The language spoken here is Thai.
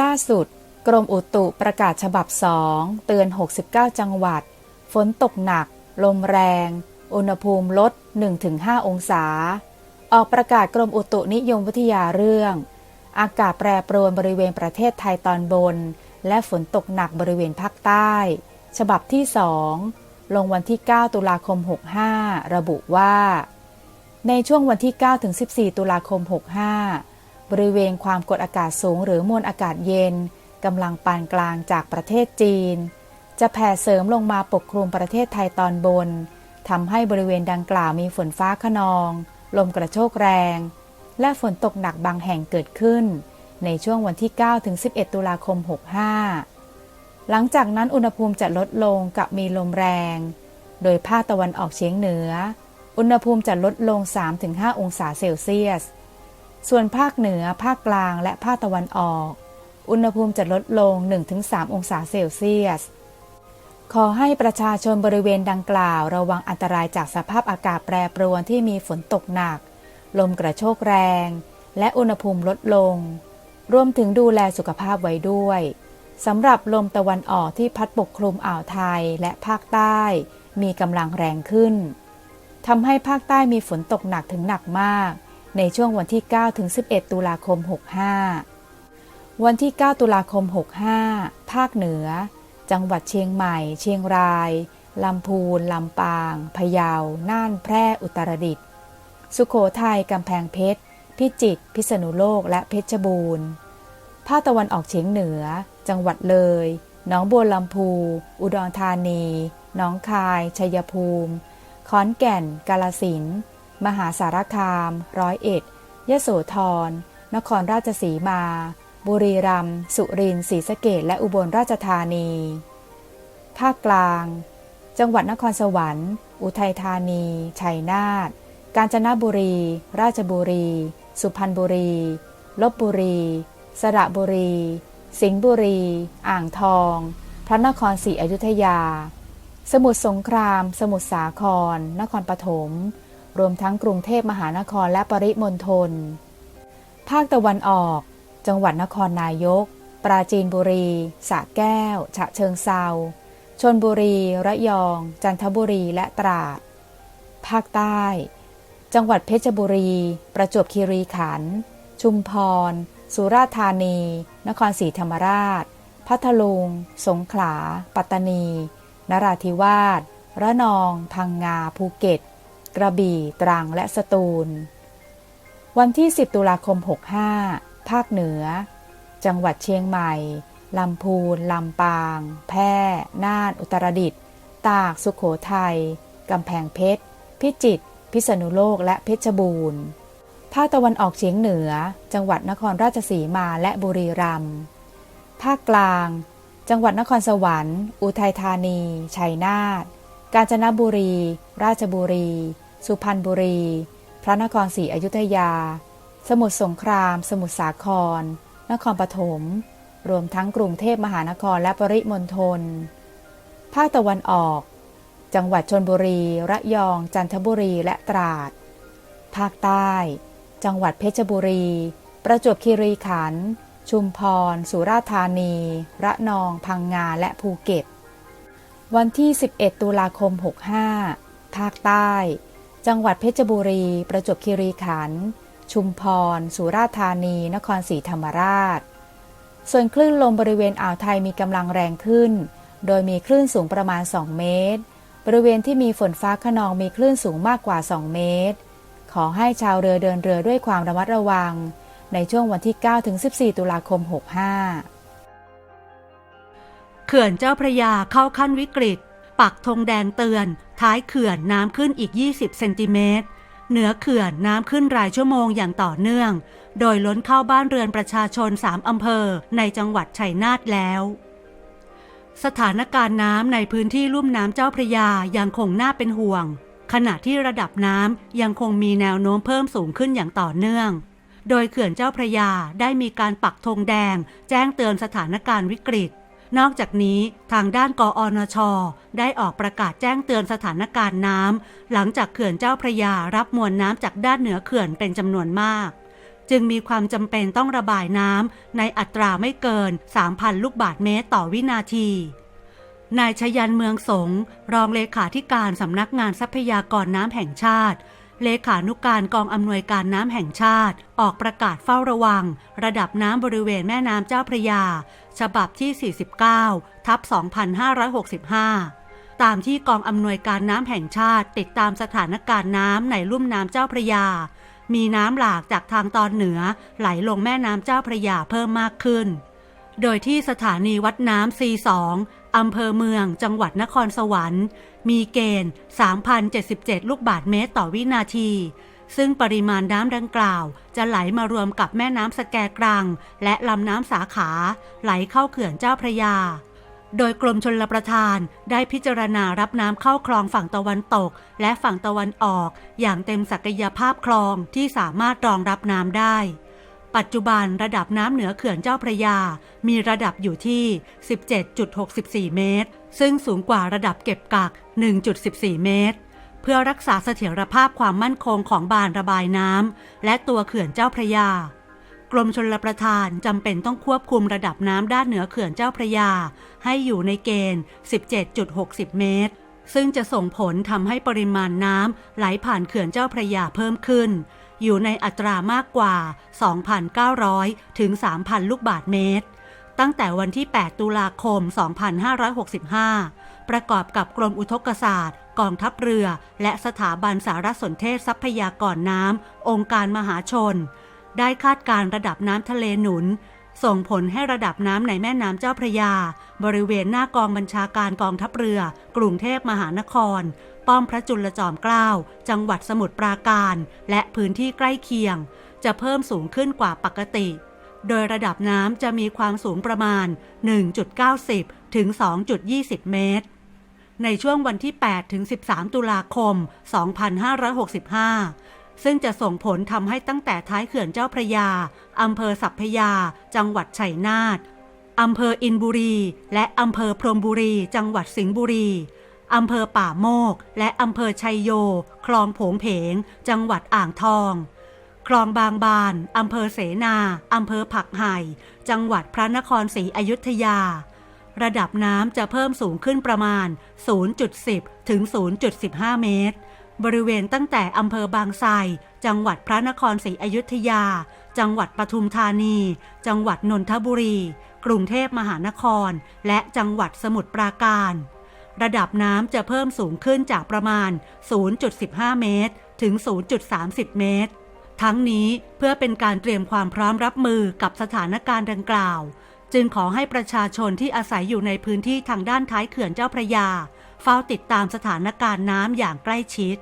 ล่าสุด กรมอุตุประกาศฉบับ2เตือน 69 จังหวัด ฝนตกหนัก ลมแรง อุณหภูมิลด 1-5 องศา ออกประกาศกรมอุตุนิยมวิทยาเรื่อง อากาศแปรปรวนบริเวณประเทศไทยตอนบน และฝนตกหนักบริเวณภาคใต้ ฉบับที่2ลงวันที่ 9 ตุลาคม 65 ระบุว่า ในช่วงวันที่ 9 ถึง 14 ตุลาคม 65 บริเวณความกดอากาศสูงหรือมวลอากาศเย็นกำลังปานกลางจากประเทศจีน จะแผ่เสริมลงมาปกคลุมประเทศไทยตอนบนทำให้บริเวณดังกล่าวมีฝนฟ้าขนอง ลมกระโชกแรง และฝนตกหนักบางแห่งเกิดขึ้น ในช่วงวันที่9ถึง11 ตุลาคม 65 หลังจากนั้นอุณหภูมิจะลดลงกับมีลมแรง โดยภาคตะวันออกเฉียงเหนือ อุณหภูมิจะลดลง 3-5 องศาเซลเซียส ส่วนภาคเหนือ ภาคกลาง และภาคตะวันออก อุณหภูมิจะลดลง 1-3 องศาเซลเซียส ขอให้ประชาชนบริเวณดังกล่าวระวังอันตรายจากสภาพอากาศแปรปรวนที่มีฝนตกหนัก ลมกระโชกแรง และอุณหภูมิลดลง รวมถึงดูแลสุขภาพไว้ด้วยสำหรับลมตะวันออกที่พัดปกคลุมอ่าวไทยและภาคใต้ มีกำลังแรงขึ้นทำให้ภาคใต้มีฝนตกหนักถึงหนักมาก ในช่วงวันที่ 9 ถึง 11 ตุลาคม 65 วันที่ 9 ตุลาคม 65 ภาคเหนือ จังหวัดเชียงใหม่ เชียงราย ลำพูน ลำปาง พะเยา น่าน แพร่ อุตรดิตถ์ สุโขทัย กำแพงเพชร พิจิตร พิษณุโลก และเพชรบูรณ์ ภาคตะวันออกเฉียงเหนือ จังหวัดเลย หนองบัวลำพู อุดรธานี หนองคาย ชัยภูมิ ขอนแก่น กาลสินธุ์ มหาสารคาม ร้อยเอ็ด ยโสธร นครราชสีมา บุรีรัมย์ สุรินทร์ ศรีสะเกษและอุบลราชธานี ภาคกลาง จังหวัดนครสวรรค์ อุทัยธานี ชัยนาท กาญจนบุรี ราชบุรี สุพรรณบุรี ลบบุรี สระบุรี สิงห์บุรี อ่างทอง พระนครศรีอยุธยา สมุทรสงคราม สมุทรสาคร นครปฐม รวมทั้งกรุงเทพมหานครและปริมณฑล ภาคตะวันออก จังหวัดนครนายก ปราจีนบุรี สระแก้ว ฉะเชิงเซาชนบุรี ระยอง จันทบุรีและตราด ภาคใต้ จังหวัดเพชรบุรี ประจวบคีรีขันธ์ ชุมพร สุราษฎร์ธานี นครศรีธรรมราช พัทลุง สงขลา ปัตตานี นราธิวาส ระนอง พังงา ภูเก็ต กระบี่ ตรัง และสตูล วันที่ 10 ตุลาคม 65 ภาคเหนือ จังหวัดเชียงใหม่ ลำพูน ลำปาง แพร่ น่าน อุตรดิตถ์ ตาก สุขโขทัย กำแพงเพชร พิจิตร พิษณุโลก และเพชรบูรณ์ ภาคตะวันออกเฉียงเหนือ จังหวัดนครราชสีมาและบุรีรัมย์ ภาคกลาง จังหวัดนครสวรรค์ อุทัยธานี ชัยนาท กาญจนบุรี ราชบุรี สุพรรณบุรี พระนครศรีอยุธยา สมุทรสงคราม สมุทรสาคร นครปฐม รวมทั้งกรุงเทพมหานครและปริมณฑล ภาคตะวันออก จังหวัดชนบุรี ระยอง จันทบุรีและตราด ภาคใต้ จังหวัดเพชรบุรี ประจวบคีรีขันธ์ ชุมพร สุราษฎร์ธานี ระนอง พังงา และภูเก็ต วันที่ 11 ตุลาคม 65 ภาคใต้ จังหวัดเพชรบุรี ประจวบคีรีขันธ์ ชุมพร สุราษฎร์ธานี นครศรีธรรมราช ส่วนคลื่นลมบริเวณอ่าวไทยมีกำลังแรงขึ้น โดยมีคลื่นสูงประมาณ 2 เมตร บริเวณที่มีฝนฟ้าขนองมีคลื่นสูงมากกว่า 2 เมตร ขอให้ชาวเรือเดินเรือด้วยความระมัดระวัง ในช่วงวันที่9ถึง14 ตุลาคม 65เขื่อนเจ้าพระยาเข้าขั้นวิกฤต ปักธงแดงเตือน ท้ายเขื่อนน้ำขึ้นอีก 20 เซนติเมตร เหนือเขื่อนน้ำขึ้นรายชั่วโมงอย่างต่อเนื่อง โดยล้นเข้าบ้านเรือนประชาชน 3 อำเภอในจังหวัดชัยนาทแล้ว สถานการณ์น้ำในพื้นที่ลุ่มน้ำเจ้าพระยายังคงน่าเป็นห่วง ขณะที่ระดับน้ำยังคงมีแนวโน้มเพิ่มสูงขึ้นอย่างต่อเนื่อง โดยเขื่อนเจ้าพระยาได้มีการปักธงแดง แจ้งเตือนสถานการณ์วิกฤต นอกจากนี้ทางด้านกออนช ได้ออกประกาศแจ้งเตือนสถานการณ์น้ำหลังจากเขื่อนเจ้าพระยารับมวลน้ำจากด้านเหนือเขื่อนเป็นจำนวนมาก จึงมีความจำเป็นต้องระบายน้ำในอัตราไม่เกิน 3,000 ลูกบาทเมตรต่อวินาทีนายชยันเมืองสงรองเลขาธิการสำนักงานทรัพยากรน้ำแห่งชาติ เลขานุกการกองอำนวยการน้ำแห่งชาติ ออกประกาศเฝ้าระวัง ระดับน้ำบริเวณแม่น้ำเจ้าพระยา ฉบับที่ 49 ทับ 2565 ตามที่กองอำนวยการน้ำแห่งชาติ ติดตามสถานการณ์น้ำในลุ่มน้ำเจ้าพระยา มีน้ำหลากจากทางตอนเหนือ ไหลลงแม่น้ำเจ้าพระยาเพิ่มมากขึ้น โดยที่สถานีวัดน้ำ C2 อำเภอเมือง จังหวัดนครสวรรค์ มีเกณฑ์ 3,077 ลูกบาทเมตรต่อวินาที ซึ่งปริมาณน้ำดังกล่าว จะไหลมารวมกับแม่น้ำสแกกรัง และลำน้ำสาขา ไหลเข้าเขื่อนเจ้าพระยา โดยกรมชลประทานได้พิจารณารับน้ำเข้าคลองฝั่งตะวันตก และฝั่งตะวันออก อย่างเต็มศักยภาพคลองที่สามารถรองรับน้ำได้ ปัจจุบันระดับน้ำเหนือเขื่อนเจ้าพระยา มีระดับอยู่ที่ 17.64 เมตร ซึ่งสูงกว่าระดับเก็บกัก 1.14 เมตร เพื่อรักษาเสถียรภาพความมั่นคงของบานระบายน้ำและตัวเขื่อนเจ้าพระยากรมชลประทานจำเป็นต้องควบคุมระดับน้ำด้านเหนือเขื่อนเจ้าพระยา ให้อยู่ในเกณฑ์ 17.60 เมตร ซึ่งจะส่งผลทำให้ปริมาณน้ำไหลผ่านเขื่อนเจ้าพระยาเพิ่มขึ้น อยู่ในอัตรามากกว่า 2,900 ถึง 3,000 ลูกบาทเมตร ตั้งแต่วันที่ 8 ตุลาคม 2565 ประกอบกับกรมอุทกศาสตร์ กองทัพเรือ และสถาบันสารสนเทศทรัพยากรน้ำ องค์การมหาชน ได้คาดการณ์ระดับน้ำทะเลหนุนส่งผลให้ระดับน้ำในแม่น้ำเจ้าพระยา บริเวณหน้ากองบัญชาการกองทัพเรือ กรุงเทพมหานคร ป้อมพระจุลจอมเกล้าจังหวัดสมุทรปราการ และพื้นที่ใกล้เคียง จะเพิ่มสูงขึ้นกว่าปกติ โดยระดับน้ำจะมีความสูงประมาณ 1.90 ถึง 2.20 เมตร ในช่วงวันที่ 8 ถึง 13 ตุลาคม 2565 ซึ่งจะส่งผลทำให้ตั้งแต่ท้ายเขื่อนเจ้าพระยาอำเภอสัพพยา จังหวัดชัยนาทอำเภออินบุรี และอำเภอพรหมบุรี จังหวัดสิงห์บุรี อำเภอป่าโมก และอำเภอชัยโย คลองผงเพง จังหวัดอ่างทอง คลองบางบาน อำเภอเสนา อำเภอผักไห่ จังหวัดพระนครศรีอยุธยา ระดับน้ำจะเพิ่มสูงขึ้นประมาณ 0.10 ถึง 0.15 เมตร บริเวณตั้งแต่อำเภอบางไทร จังหวัดพระนครศรีอยุธยา จังหวัดปทุมธานี จังหวัดนนทบุรี กรุงเทพมหานคร และจังหวัดสมุทรปราการ ระดับน้ำจะเพิ่มสูงขึ้นจากประมาณ 0.15 เมตร ถึง 0.30 เมตร ทั้งนี้เพื่อเป็นการเตรียมความพร้อมรับมือกับสถานการณ์ดังกล่าว จึงขอให้ประชาชนที่อาศัยอยู่ในพื้นที่ทางด้านท้ายเขื่อนเจ้าพระยา เฝ้าติดตามสถานการณ์น้ำอย่างใกล้ชิด